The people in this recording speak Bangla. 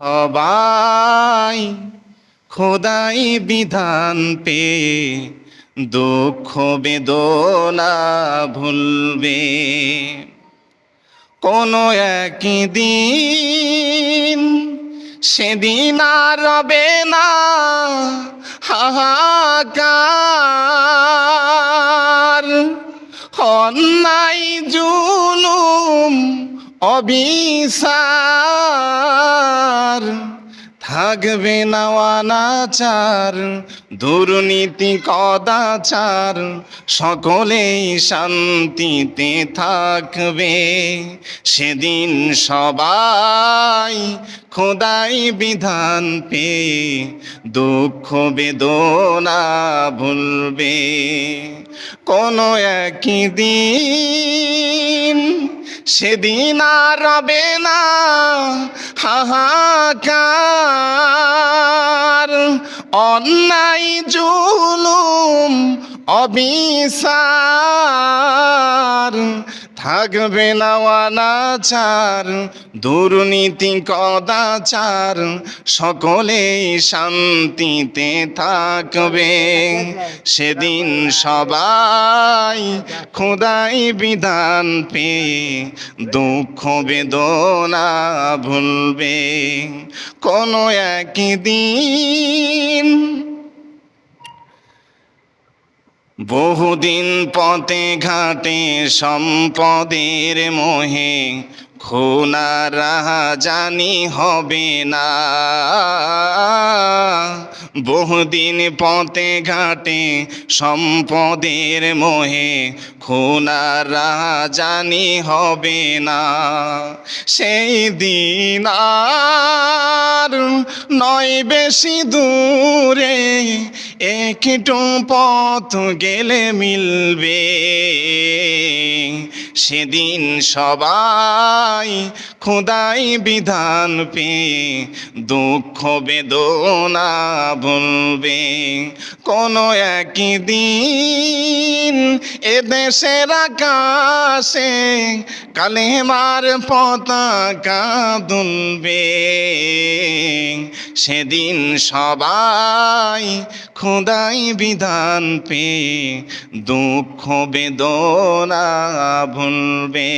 সবাই খোদাই বিধান পে দুঃখ বেদনা ভুলবে। কোনো একদিন সেদিন আর রবে না হাহাকার। অন্যায়, জুলুম অবিসার থাকবে না অনাচার দুর্নীতি কদাচার, সকলেই শান্তিতে থাকবে। সেদিন সবাই খোদাই বিধান পেয়ে দুঃখ বেদনা ভুলবে। কোনো একই দিন সেদিন আর রবে না। হাহাকার অন্যায় জুলুম অবিসার থাকবে না অনাচার, দুর্নীতি কদাচার সকলেই শান্তিতে থাকবে। সেদিন সবাই খোদাই বিধান পেয়ে দুঃখ বেদনা ভুলবে। কোনো একদিন বহুদিন পথে ঘাটে সম্পদের মোহে খুনা জানি হবে না। বহুদিন পথে ঘাটে সম্পদের মোহে খুনা রাহা জানি হবে না। সেই দিন আর নয় বেশি দূরে একটু পথ গেলে মিলবে। সেদিন সবাই খোদাই বিধান পেয়ে দুঃখ বেদনা ভুলবে কোনো একদিন এ দেশের আকাশে কালেমার পতাকা দুলবে। সেদিন সবাই খোদাই বিধান পেয়ে দুঃখ বেদনা ভুলবে।